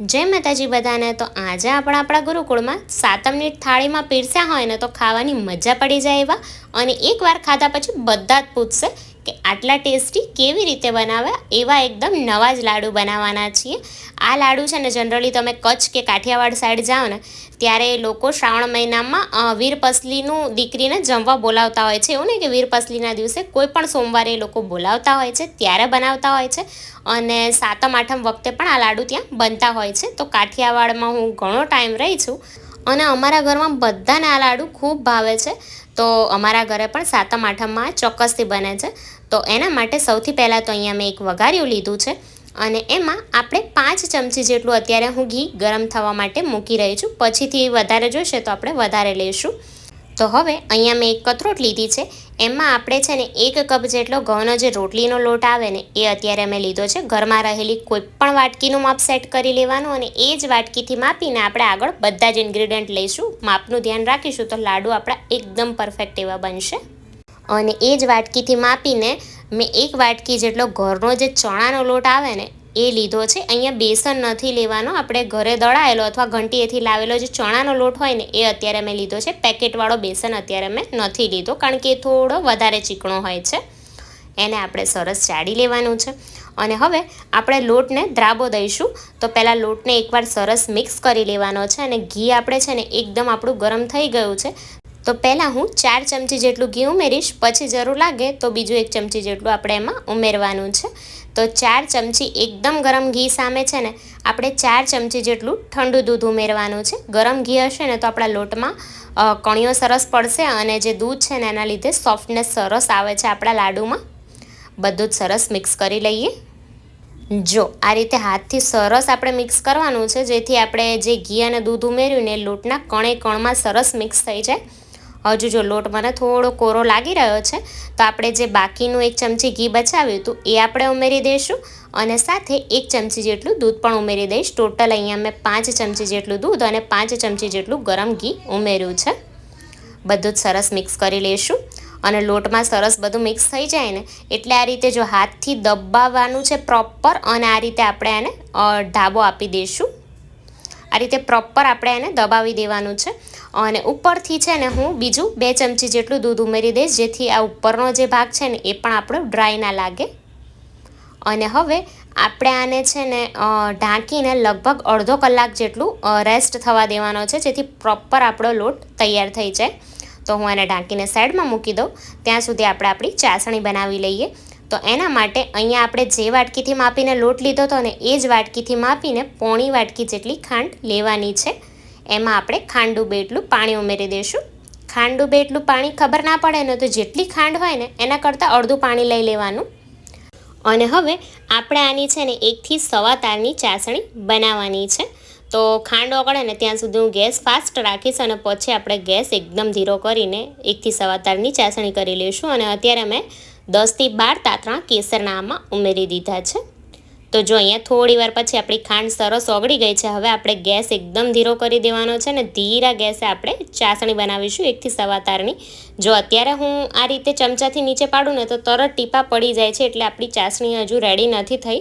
જય માતાજી બધાને. તો આજે આપણે આપણા ગુરુકુળમાં સાતમની થાળીમાં પીરસ્યા હોય ને તો ખાવાની મજા પડી જાય એવા. અને એકવાર ખાધા પછી બધા જ પૂછશે કે આટલા ટેસ્ટી કેવી રીતે બનાવ્યા એવા એકદમ નવા જ લાડુ બનાવવાના છીએ. આ લાડુ છે ને જનરલી તમે કચ્છ કે કાઠિયાવાડ સાઈડ જાઓ ને, ત્યારે લોકો શ્રાવણ મહિનામાં વીરપસલીનું દીકરીને જમવા બોલાવતા હોય છે. એવું નહીં કે વીરપસલીના દિવસે કોઈ પણ સોમવારે એ લોકો બોલાવતા હોય છે, ત્યારે બનાવતા હોય છે. અને સાતમ, આઠમ વખતે પણ આ લાડુ ત્યાં બનતા હોય છે. તો કાઠિયાવાડમાં હું ઘણો ટાઈમ રહી છું. અને અમારા ઘરમાં બધાને આ લાડુ ખૂબ ભાવે છે. તો અમારા ઘરે પણ સાતમ, આઠમમાં ચોક્કસથી બને છે. તો એના માટે સૌથી પહેલાં તો અહીંયા મેં એક વઘાર્યું લીધું છે અને એમાં આપણે પાંચ ચમચી જેટલું અત્યારે હું ઘી ગરમ થવા માટે મૂકી રહી છું. પછીથી વધારે જોઈશે તો આપણે વધારે લઈશું. તો હવે અહીંયા મેં એક કથરોટ લીધી છે. એમાં આપણે છે ને એક કપ જેટલો ઘઉંનો જે રોટલીનો લોટ આવે ને, એ અત્યારે મેં લીધો છે. ઘરમાં રહેલી કોઈ પણ વાટકીનું માપ સેટ કરી લેવાનું અને એ જ વાટકીથી માપીને આપણે આગળ બધા જ ઇન્ગ્રીડિયન્ટ લઈશું. માપનું ધ્યાન રાખીશું તો લાડુ આપણા એકદમ પરફેક્ટ એવા બનશે. અને એ જ વાટકીથી માપીને મેં એક વાટકી જેટલો ઘરનો જે ચણાનો લોટ આવે ને એ લીધો છે. અહીંયા બેસન નથી લેવાનો. આપણે ઘરે દળાયેલો અથવા ઘંટીએથી લાવેલો જે ચણાનો લોટ હોય ને, એ અત્યારે મેં લીધો છે. પેકેટવાળો બેસન અત્યારે મેં નથી લીધો, કારણ કે એ થોડો વધારે ચીકણો હોય છે. એને આપણે સરસ ચાળી લેવાનું છે. અને હવે આપણે લોટને દ્રાબો દઈશું. તો પહેલાં લોટને એકવાર સરસ મિક્સ કરી લેવાનો છે અને ઘી આપણે છે ને એકદમ આપણું ગરમ થઈ ગયું છે. તો પહેલાં હું ચાર ચમચી જેટલું ઘી ઉમેરીશ. પછી જરૂર લાગે તો બીજું એક ચમચી જેટલું આપણે એમાં ઉમેરવાનું છે. તો ચાર ચમચી એકદમ ગરમ ઘી સામે છે ને, આપણે ચાર ચમચી જેટલું ઠંડુ દૂધ ઉમેરવાનું છે. ગરમ ઘી હશે ને તો આપણા લોટમાં કણીઓ સરસ પડશે અને જે દૂધ છે ને એના લીધે સોફ્ટનેસ સરસ આવે છે આપણા લાડુમાં. બધું જ સરસ મિક્સ કરી લઈએ. જો, આ રીતે હાથથી સરસ આપણે મિક્સ કરવાનું છે, જેથી આપણે જે ઘી અને દૂધ ઉમેર્યું ને લોટના કણે કણમાં સરસ મિક્સ થઈ જાય. હજુ જો લોટ મને થોડો કોરો લાગી રહ્યો છે, તો આપણે જે બાકીનું એક ચમચી ઘી બચાવ્યું હતું, એ આપણે ઉમેરી દઈશું અને સાથે એક ચમચી જેટલું દૂધ પણ ઉમેરી દઈશ. ટોટલ અહીંયા મેં પાંચ ચમચી જેટલું દૂધ અને પાંચ ચમચી જેટલું ગરમ ઘી ઉમેર્યું છે. બધું જ સરસ મિક્સ કરી લઈશું અને લોટમાં સરસ બધું મિક્સ થઈ જાય ને, એટલે આ રીતે જો હાથથી દબાવવાનું છે પ્રોપર અને આ રીતે આપણે એને ઢાબો આપી દઈશું. આ રીતે પ્રોપર આપણે એને દબાવી દેવાનું છે. અને ઉપરથી છે ને હું બીજું બે ચમચી જેટલું દૂધ ઉમેરી દઈશ, જેથી આ ઉપરનો જે ભાગ છે ને એ પણ આપણો ડ્રાય ના લાગે. અને હવે આપણે આને છે ને ઢાંકીને લગભગ અડધો કલાક જેટલું રેસ્ટ થવા દેવાનો છે, જેથી પ્રોપર આપણો લોટ તૈયાર થઈ જાય. તો હું એને ઢાંકીને સાઈડમાં મૂકી દઉં. ત્યાં સુધી આપણે આપણી ચાસણી બનાવી લઈએ. તો એના માટે અહીંયા આપણે જે વાટકીથી માપીને લોટ લીધો હતો ને એ જ વાટકીથી માપીને પોણી વાટકી જેટલી ખાંડ લેવાની છે. એમાં આપણે ખાંડ ડૂબે એટલું પાણી ઉમેરી દઈશું. ખાંડ ડૂબે એટલું પાણી ખબર ના પડે ને તો જેટલી ખાંડ હોય ને એના કરતાં અડધું પાણી લઈ લેવાનું. અને હવે આપણે આની છે ને એકથી સવા તારની ચાસણી બનાવવાની છે. તો ખાંડ ઓગળે ને ત્યાં સુધી હું ગેસ ફાસ્ટ રાખીશ અને પછી આપણે ગેસ એકદમ ધીરો કરીને એકથી સવા તારની ચાસણી કરી લઈશું. અને અત્યારે મેં દસથી બાર તાતણા કેસરના આમાં ઉમેરી દીધા છે. તો જો અહીંયા થોડી વાર પછી આપણી ખાંડ સરસ ઓગળી ગઈ છે, હવે આપણે ગેસ એકદમ ધીરો કરી દેવાનો છે ને ધીરા ગેસે આપણે ચાસણી બનાવીશું એકથી સવા તારની. જો અત્યારે હું આ રીતે ચમચાથી નીચે પાડું ને તો તરત ટીપા પડી જાય છે, એટલે આપણી ચાસણી હજુ રેડી નથી થઈ.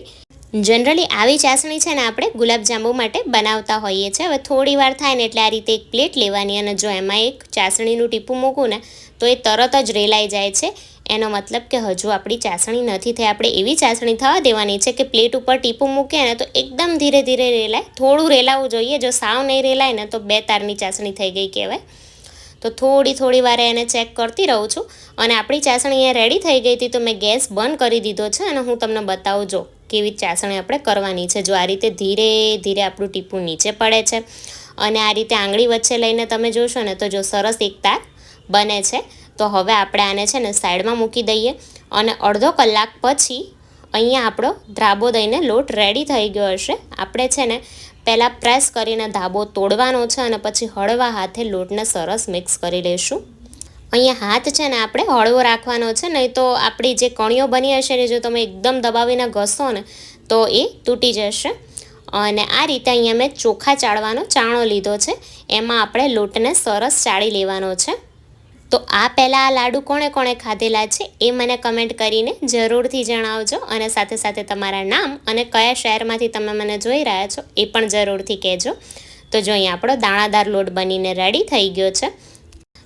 જનરલી આવી ચાસણી છે ને આપણે ગુલાબજાંબુ માટે બનાવતા હોઈએ છીએ. હવે થોડી વાર થાય ને એટલે આ રીતે એક પ્લેટ લેવાની અને જો એમાં એક ચાસણીનું ટીપું મૂકું ને, તો એ તરત જ રેલાઈ જાય છે. એનો મતલબ કે હજુ આપણી ચાસણી નથી થઈ. આપણે એવી ચાસણી થવા દેવાની છે કે પ્લેટ ઉપર ટીપું મૂકીએ ને, તો એકદમ ધીરે ધીરે રેલાય. થોડું રેલાવવું જોઈએ. જો સાવ નહીં રેલાય ને, તો બે તારની ચાસણી થઈ ગઈ કહેવાય. તો થોડી થોડી વારે એને ચેક કરતી રહું છું. અને આપણી ચાસણી અહીંયા રેડી થઈ ગઈ હતી તો મેં ગેસ બંધ કરી દીધો છે અને હું તમને બતાવું, જો કેવી ચાસણી આપણે કરવાની છે. જો આ રીતે ધીરે ધીરે આપણું ટીપું નીચે પડે છે અને આ રીતે આંગળી વચ્ચે લઈને તમે જોશો ને તો જો સરસ એક તાર બને છે. તો હવે આપણે આને છે ને સાઈડમાં મૂકી દઈએ અને અડધો કલાક પછી અહીંયા આપણો ધ્રાબો દઈને લોટ રેડી થઈ ગયો હશે. આપણે છે ને પહેલાં પ્રેસ કરીને ધાબો તોડવાનો છે અને પછી હળવા હાથે લોટને સરસ મિક્સ કરી લઈશું અહીંયા હાથ છે ને આપણે હળવો રાખવાનો છે, નહીં તો આપણી જે કણીઓ બની હશે ને, જો તમે એકદમ દબાવીને ઘસો ને, તો એ તૂટી જશે. અને આ રીતે અહીંયા મેં ચોખા ચાળવાનો ચાણો લીધો છે. એમાં આપણે લોટને સરસ ચાળી લેવાનો છે. તો આ પહેલાં આ લાડુ કોણે કોણે ખાધેલા છે એ મને કમેન્ટ કરીને જરૂરથી જણાવજો અને સાથે સાથે તમારા નામ અને કયા શહેરમાંથી તમે મને જોઈ રહ્યા છો એ પણ જરૂરથી કહેજો. તો જો અહીંયા આપણો દાણાદાર લોટ બનીને રેડી થઈ ગયો છે.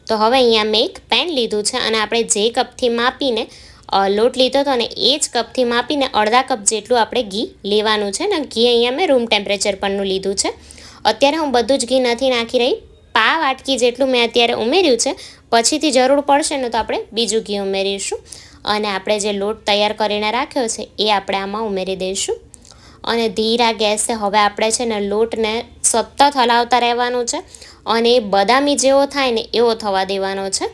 તો હવે અહીંયા મેં એક પેન લીધું છે અને આપણે જે કપથી માપીને લોટ લીધો હતો ને એ જ કપથી માપીને અડધા કપ જેટલું આપણે ઘી લેવાનું છે ને ઘી અહીંયા મેં રૂમ ટેમ્પરેચર પરનું લીધું છે. અત્યારે હું બધું જ ઘી નથી નાખી રહી પા વાટકી જેટલું મેં અત્યારે ઉમેર્યું છે, પછીથી જરૂર પડશે ને તો આપણે બીજું ઘી ઉમેરીશું. અને આપણે જે લોટ તૈયાર કરીને રાખ્યો છે, એ આપણે આમાં ઉમેરી દઈશું. અને ધીરા ગેસે હવે આપણે છે ને લોટને સતત હલાવતા રહેવાનું છે અને એ બદામી જેવો થાય ને એવો થવા દેવાનો છે.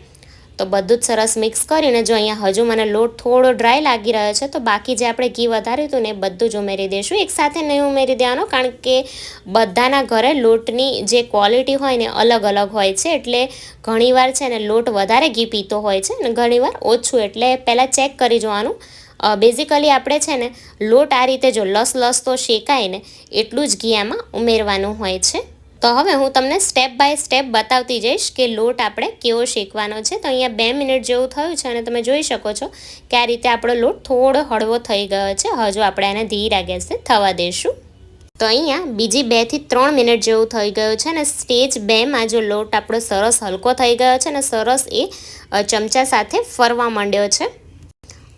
તો બધું જ સરસ મિક્સ કરીને જો અહીંયા હજુ મને લોટ થોડો ડ્રાય લાગી રહ્યો છે, તો બાકી જે આપણે ઘી વધાર્યું હતું ને બધું જ ઉમેરી દઈશું. એકસાથે નહીં ઉમેરી દેવાનો, કારણ કે બધાના ઘરે લોટની જે ક્વોલિટી હોય ને અલગ અલગ હોય છે, એટલે ઘણીવાર છે ને લોટ વધારે ઘી પીતો હોય છે ને ઘણીવાર ઓછું, એટલે પહેલાં ચેક કરી જોવાનું. બેઝિકલી આપણે છે ને લોટ આ રીતે જો લસ લસ તો શેકાય ને, એટલું જ ઘી આમાં ઉમેરવાનું હોય છે. તો હવે હું તમને સ્ટેપ બાય સ્ટેપ બતાવતી જઈશ કે લોટ આપણે કેવો શેકવાનો છે. તો અહીંયા બે મિનિટ જેવું થયું છે અને તમે જોઈ શકો છો કે આ રીતે આપણો લોટ થોડો હળવો થઈ ગયો છે. હજુ આપણે એને ધીરા ગેસે થવા દઈશું તો અહીંયા બીજી બેથી ત્રણ મિનિટ જેવું થઈ ગયું છે અને સ્ટેજ બેમાં જો લોટ આપણો સરસ હલકો થઈ ગયો છે અને સરસ એ ચમચા સાથે ફરવા માંડ્યો છે.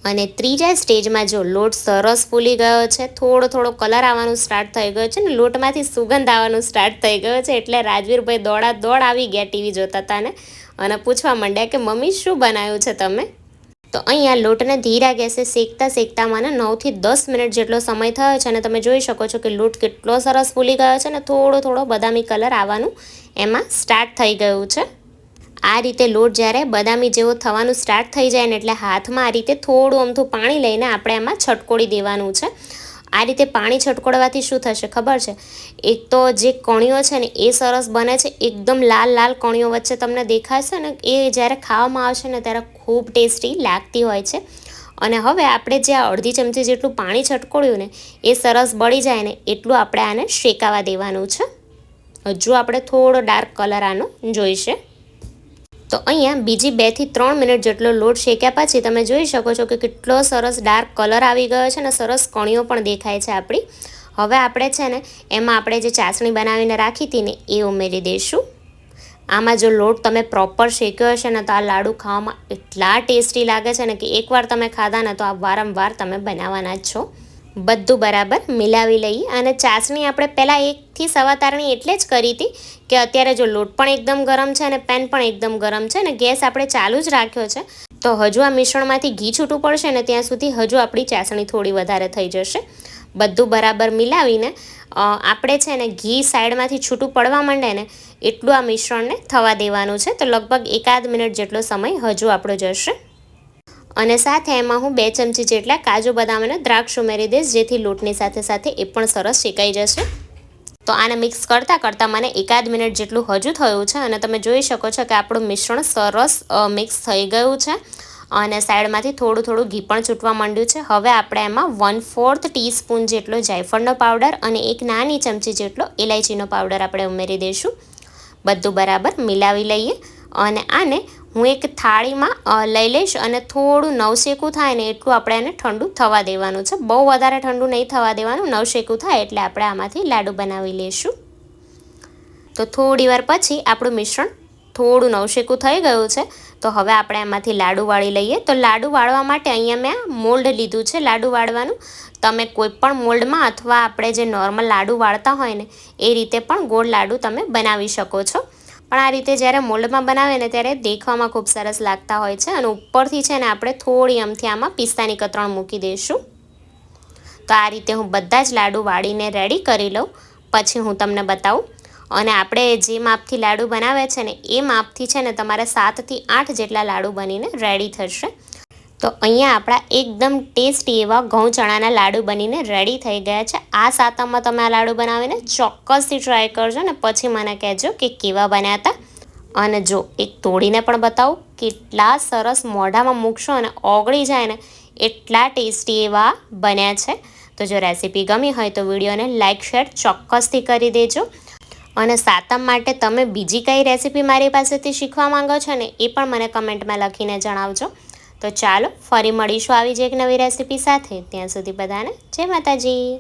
અને ત્રીજા સ્ટેજમાં જો લોટ સરસ ફૂલી ગયો છે, થોડો થોડો કલર આવવાનું સ્ટાર્ટ થઈ ગયો છે ને લોટમાંથી સુગંધ આવવાનું સ્ટાર્ટ થઈ ગયો છે, એટલે રાજવીરભાઈ દોડા દોડ આવી ગયા ટીવી જોતા હતા ને. અને પૂછવા માંડ્યા કે, મમ્મી, શું બનાવ્યું છે તમે? તો અહીંયા લોટને ધીરા ગેસે શેકતા શેકતા મને નવથી દસ મિનિટ જેટલો સમય થયો છે અને તમે જોઈ શકો છો કે લોટ કેટલો સરસ ફૂલી ગયો છે ને થોડો થોડો બદામી કલર આવવાનું એમાં સ્ટાર્ટ થઈ ગયું છે. આ રીતે લોટ જ્યારે બદામી જેવો થવાનું સ્ટાર્ટ થઈ જાય ને એટલે હાથમાં આ રીતે થોડું અમથું પાણી લઈને આપણે એમાં છટકોડી દેવાનું છે. આ રીતે પાણી છટકોડવાથી શું થશે ખબર છે? એક તો જે કણીઓ છે ને એ સરસ બને છે, એકદમ લાલ લાલ કણીઓ વચ્ચે તમને દેખાશે ને એ જ્યારે ખાવામાં આવશે ને ત્યારે ખૂબ ટેસ્ટી લાગતી હોય છે. અને હવે આપણે જે અડધી ચમચી જેટલું પાણી છટકોડ્યું ને એ સરસ બળી જાય ને એટલું આપણે આને શેકાવા દેવાનું છે. હજુ આપણે થોડો ડાર્ક કલર આનો જોઈશે. તો અહીંયા બીજી બેથી ત્રણ મિનિટ જેટલો લોટ શેક્યા પછી તમે જોઈ શકો છો કે કેટલો સરસ ડાર્ક કલર આવી ગયો છે અને સરસ કણીઓ પણ દેખાય છે આપણી. હવે આપણે છે ને એમાં આપણે જે ચાસણી બનાવીને રાખી હતી ને એ ઉમેરી દઈશું. આમાં જો લોટ તમે પ્રોપર શેક્યો હશે ને તો આ લાડુ ખાવામાં એટલા ટેસ્ટી લાગે છે ને કે એકવાર તમે ખાધા ને તો આ વારંવાર તમે બનાવવાના જ છો. બધું બરાબર મિલાવી લઈએ. અને ચાસણી આપણે પહેલાં એકથી સવા તારણી એટલે જ કરી હતી. કે અત્યારે જો લોટ પણ એકદમ ગરમ છે અને પેન પણ એકદમ ગરમ છે અને ગેસ આપણે ચાલુ જ રાખ્યો છે, તો હજુ આ મિશ્રણમાંથી ઘી છૂટું પડશે ને ત્યાં સુધી હજુ આપણી ચાસણી થોડી વધારે થઈ જશે. બધું બરાબર મિલાવીને આપણે છે ને ઘી સાઈડમાંથી છૂટું પડવા માંડે ને એટલું આ મિશ્રણને થવા દેવાનું છે, તો લગભગ એકાદ મિનિટ જેટલો સમય હજુ આપણો જશે. અને સાથે એમાં હું બે ચમચી જેટલા કાજુ બદામ અને દ્રાક્ષ ઉમેરી દઈશ, જેથી લોટની સાથે સાથે એ પણ સરસ શેકાઈ જશે. તો આને મિક્સ કરતાં કરતાં મને એકાદ મિનિટ જેટલું હજુ થયું છે અને તમે જોઈ શકો છો કે આપણું મિશ્રણ સરસ મિક્સ થઈ ગયું છે અને સાઈડમાંથી થોડું થોડું ઘી પણ છૂટવા માંડ્યું છે. હવે આપણે એમાં વન ફોર્થ ટીસ્પૂન જેટલો જાયફળનો પાવડર અને એક નાની ચમચી જેટલો ઇલાયચીનો પાવડર આપણે ઉમેરી દઈશું. બધું બરાબર મિલાવી લઈએ અને આને હું એક થાળીમાં લઈ લઈશ અને થોડું નવશેકું થાય ને એટલું આપણે એને ઠંડુ થવા દેવાનું છે. બહુ વધારે ઠંડુ નહીં થવા દેવાનું, નવશેકું થાય એટલે આપણે આમાંથી લાડુ બનાવી લઈશું. તો થોડી પછી આપણું મિશ્રણ થોડું નવશેકું થઈ ગયું છે. તો હવે આપણે એમાંથી લાડુ વાળી લઈએ. તો લાડુ વાળવા માટે અહીંયા મેં મોલ્ડ લીધું છે લાડુ વાળવાનું. તમે કોઈ પણ મોલ્ડમાં અથવા આપણે જે નોર્મલ લાડુ વાળતા હોય ને, એ રીતે પણ ગોળ લાડુ તમે બનાવી શકો છો. પણ આ રીતે જ્યારે મોલ્ડમાં બનાવે ને ત્યારે દેખવામાં ખૂબ સરસ લાગતા હોય છે અને ઉપરથી છે ને આપણે થોડી અમથી આમાં પિસ્તાની કતરણ મૂકી દઈશું. તો આ રીતે હું બધા જ લાડુ વાળીને રેડી કરી લઉં. પછી હું તમને બતાવું. અને આપણે જે માપથી લાડુ બનાવે છે ને એ માપથી છે ને તમારે સાતથી આઠ જેટલા લાડુ બનીને રેડી થશે. તો અહીંયા આપણા એકદમ ટેસ્ટી એવા ઘઉં ચણાના લાડુ બનીને રેડી થઈ ગયા છે. આ સાતમમાં તમે આ લાડુ બનાવીને ચોક્કસથી ટ્રાય કરજો ને પછી મને કહેજો કે કેવા બન્યા હતા અને જો એક તોડીને પણ બતાવું, કેટલા સરસ મોઢામાં મૂકશો અને ઓગળી જાય ને એટલા ટેસ્ટી એવા બન્યા છે. તો જો રેસીપી ગમી હોય તો વિડીયોને લાઇક શેર ચોક્કસથી કરી દેજો. અને સાતમ માટે તમે બીજી કઈ રેસીપી મારી પાસેથી શીખવા માંગો છો ને એ પણ મને કમેન્ટમાં લખીને જણાવજો. તો ચાલો ફરી મળીશું આવી જ એક નવી રેસીપી સાથે. ત્યાં સુધી બધાને જય માતાજી.